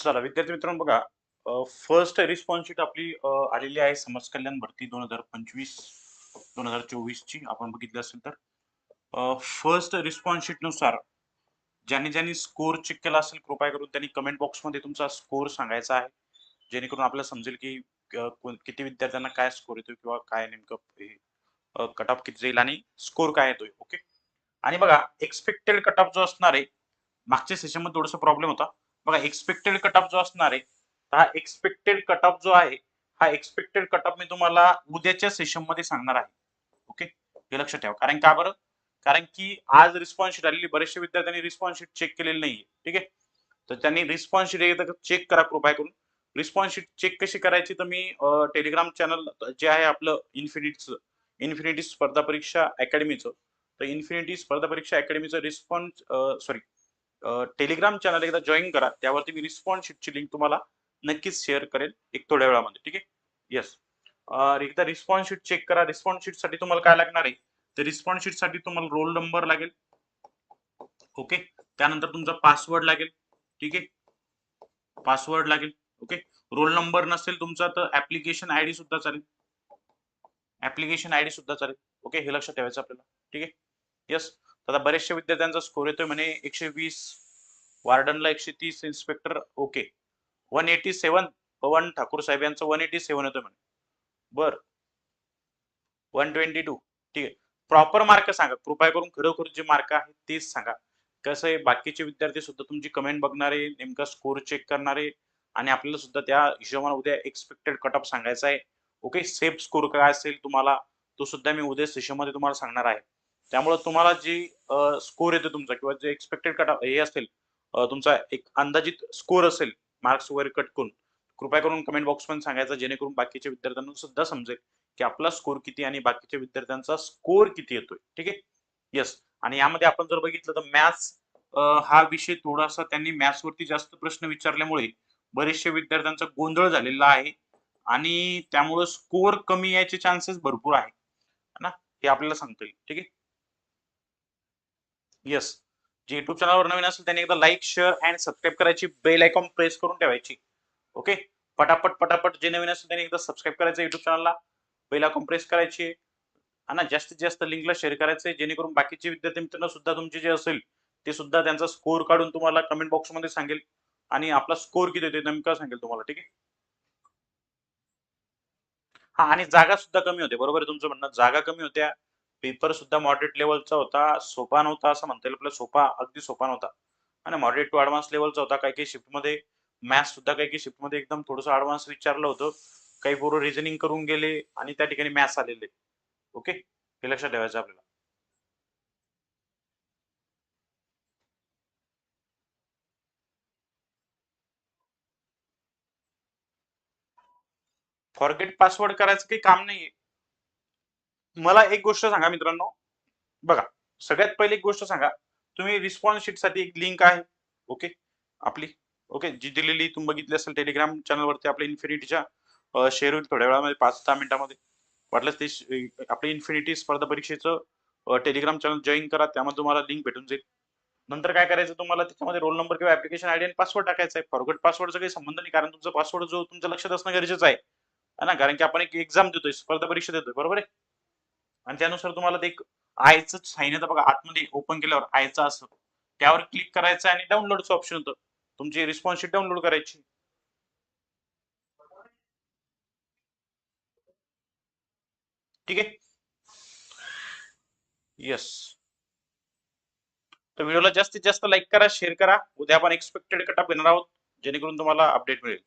चला विद्यार्थी मित्रांनो बघा फर्स्ट रिस्पॉन्स शीट आपली आलेली आहे समाज कल्याण भरती दोन हजार पंचवीस दोन हजार चोवीस ची आपण बघितलं असेल तर फर्स्ट रिस्पॉन्स शीटनुसार ज्यांनी ज्यांनी स्कोर चेक केला असेल कृपया करून त्यांनी कमेंट बॉक्समध्ये तुमचा स्कोर सांगायचा आहे. जेणेकरून आपल्याला समजेल की किती विद्यार्थ्यांना काय स्कोर येतोय किंवा काय नेमकं कट ऑफ किती जाईल आणि स्कोर काय येतोय ओके आणि बघा एक्सपेक्टेड कट ऑफ जो असणार आहे मागच्या सेशनमध्ये थोडासा प्रॉब्लेम होता. बघा एक्सपेक्टेड कट ऑफ जो असणार आहे तर हा एक्सपेक्टेड कट ऑफ जो आहे हा एक्सपेक्टेड कट ऑफ मी तुम्हाला उद्याच्या सेशनमध्ये सांगणार आहे. ओके हे लक्षात ठेवा. कारण का बरं? कारण की आज रिस्पॉन्स शीट आलेली बरेचशे विद्यार्थ्यांनी रिस्पॉन्स शीट चेक केलेली नाहीये. ठीक आहे? तर त्यांनी रिस्पॉन्स शीट एकदा चेक करा कृपया करून. रिस्पॉन्स शीट चेक कशी करायची तर मी टेलिग्राम चॅनल जे आहे आपलं इन्फिनिटीचं इन्फिनिटी स्पर्धा परीक्षा अकॅडमीचं तर इन्फिनिटी स्पर्धा परीक्षा अकॅडमीचं रिस्पॉन्स सॉरी टेलिग्राम चॅनल एकदा जॉईन करा. त्यावरती मी रिस्पॉन्स शीटची लिंक तुम्हाला नक्कीच शेअर करेल एक थोड्या वेळामध्ये ठीक आहे? येस एकदा रिस्पॉन्स शीट चेक करा. रिस्पॉन्स शीटसाठी तुम्हाला काय लागणार आहे? तर रिस्पॉन्स शीटसाठी तुम्हाला रोल नंबर लागेल. ओके त्यानंतर तुमचा पासवर्ड लागेल. ठीक आहे? पासवर्ड लागेल. ओके रोल नंबर नसेल तुमचा तर ऍप्लिकेशन आयडी सुद्धा चालेल. ऍप्लिकेशन आयडी सुद्धा चालेल. ओके हे लक्षात ठेवायचं आपल्याला. ठीक आहे? येस आता बऱ्याचशा विद्यार्थ्यांचा स्कोर येतोय म्हणे एकशे वीस वार्डनला एकशे तीस inspector okay one eighty seven Pawan Thakur साहेब यांचं वन एटी सेवन येतोय म्हणे. बर. वन ट्वेंटी टू ठीक आहे. प्रॉपर मार्क सांगा. कृपया करून खरोखर जे मार्क आहे तेच सांगा. कसं आहे? बाकीचे विद्यार्थी सुद्धा तुमची कमेंट बघणारे नेमका स्कोर चेक करणारे आणि आपल्याला सुद्धा त्या हिशोबाने उद्या एक्सपेक्टेड कट ऑफ सांगायचा आहे. ओके सेफ स्कोर काय असेल तुम्हाला? तो सुद्धा मी उद्या सेशनमध्ये तुम्हाला सांगणार आहे. त्यामुळे तुम्हाला जी स्कोर येतो तुमचा किंवा जे एक्सपेक्टेड कट हे असेल तुमचा एक अंदाजित स्कोर असेल मार्क्स वगैरे कट करून कृपया करून कमेंट बॉक्स पण सांगायचं जेणेकरून बाकीच्या विद्यार्थ्यांना सुद्धा समजेल की आपला स्कोर किती आणि बाकीच्या विद्यार्थ्यांचा स्कोर किती येतोय. ठीक आहे? येस आणि यामध्ये आपण जर बघितलं तर मॅथ्स हा विषय थोडासा त्यांनी मॅथ्स वरती जास्त प्रश्न विचारल्यामुळे बरेचशे विद्यार्थ्यांचा गोंधळ झालेला आहे आणि त्यामुळे स्कोर कमी यायचे चान्सेस भरपूर आहे. ना? हे आपल्याला सांगता येईल. ठीक आहे? येस जे युट्यूब चॅनलवर नवीन असेल त्यांनी एकदा लाईक शेअर अँड सबस्क्राईब करायची. बेल आयकॉन प्रेस करून ठेवायची. ओके पटापट पटापट जे नवीन असेल त्यांनी एकदा सबस्क्राईब करायचं युट्यूब चॅनलला बेल आयकॉन प्रेस करायची. आणि जास्तीत जास्त लिंकला शेअर करायचंय जेणेकरून बाकीचे विद्यार्थी मित्रांनो सुद्धा तुमचे जे असेल ते सुद्धा त्यांचा स्कोर काढून तुम्हाला कमेंट बॉक्समध्ये सांगेल. आणि आपला स्कोर किती येते नेमका सांगेल तुम्हाला ठीक आहे? हा आणि जागा सुद्धा कमी होते. बरोबर आहे तुमचं म्हणणं. जागा कमी होत्या. पेपर सुद्धा मॉडरेट लेवलचा होता सोपा नव्हता असं म्हणता येईल आपला सोपा अगदी सोपा नव्हता. आणि मॉडरेट टू ऍडव्हान्स लेवलचा होता काही काही शिफ्टमध्ये मॅथ्स सुद्धा काही काही शिफ्टमध्ये एकदम थोडंसं ऍडव्हान्स विचारलं होतं. काही पोरं रिझनिंग करून गेले आणि त्या ठिकाणी मॅथ्स आलेले. ओके हे लक्षात ठेवायचं आपल्याला. फॉरगेट पासवर्ड करायचं काही काम नाहीये. मला एक गोष्ट सांगा मित्रांनो. बघा सगळ्यात पहिली एक गोष्ट सांगा. तुम्ही रिस्पॉन्स शीटसाठी एक लिंक आहे. ओके आपली. ओके जी दिलेली तुम्ही बघितली असेल टेलिग्राम चॅनलवरती आपल्या इन्फिनिटीच्या शेअर होईल थोड्या वेळामध्ये पाच दहा मिनिटामध्ये. वाटलं ते आपली इन्फिनिटी स्पर्धा परीक्षेचं टेलिग्राम चॅनल जॉईन करा. त्यामध्ये तुम्हाला लिंक भेटून जाईल. नंतर काय करायचं तुम्हाला? त्याच्यामध्ये रोल नंबर किंवा ऍप्लिकेशन आयडी आणि पासवर्ड टाकायचा आहे. फॉरगट पासवर्डचा काही संबंध नाही. कारण तुमचा पासवर्ड जो तुमच्या लक्षात असणं गरजेचं आहे. ना? कारण की आपण एक एक्झाम देतोय. स्पर्धा परीक्षा देतोय. बरोबर आहे? आणि त्यानुसार तुम्हाला ते एक आयचं साईन येतं बघा. आतमध्ये ओपन केल्यावर आयचं असं. त्यावर क्लिक करायचं आणि डाउनलोडचं ऑप्शन होतं. तुमची रिस्पॉन्स शीट डाउनलोड करायची. ठीक आहे? येस तर व्हिडिओला जास्तीत जास्त लाईक करा शेअर करा. उद्या आपण एक्सपेक्टेड कटअप घेणार आहोत जेणेकरून तुम्हाला अपडेट मिळेल.